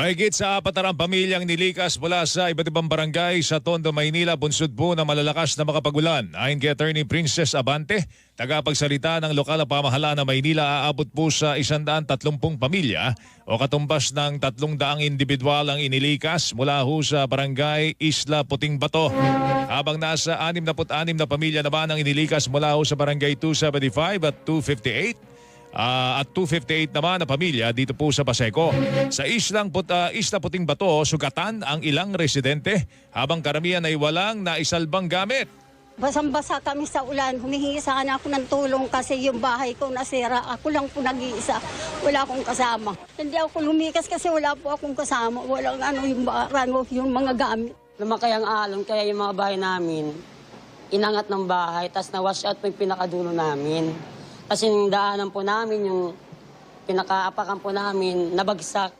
Mahigit sa apat pamilyang nilikas mula sa iba't ibang barangay sa Tondo, Maynila, bunsod po ng malalakas na makapagulan. Ayon kay Attorney Princess Abante, tagapagsalita ng lokal na pamahalaan ng Maynila, aabot po sa 130 pamilya o katumbas ng 300 individual ang inilikas mula ho sa barangay Isla Puting Bato. Habang nasa 66 na pamilya naman ang inilikas mula ho sa barangay 275 at 258 Ah, at 258 naman na pamilya dito po sa Paseco. Sa islang put, ah, Isla Puting Bato, sugatan ang ilang residente habang karamihan ay walang naisalbang gamit. Basang-basa kami sa ulan. Humihingi sana ako ng tulong kasi yung bahay ko nasira. Ako lang po nag-iisa. Wala akong kasama. Hindi ako lumikas kasi wala po akong kasama. Walang ano yung, ano, yung mga gamit. Lumakay ang alon, kaya yung mga bahay namin, inangat ng bahay, tapos na-wash out po yung pinakadulo namin. Kasi yung daanan po namin, yung pinakaapakan po namin, nabagsak.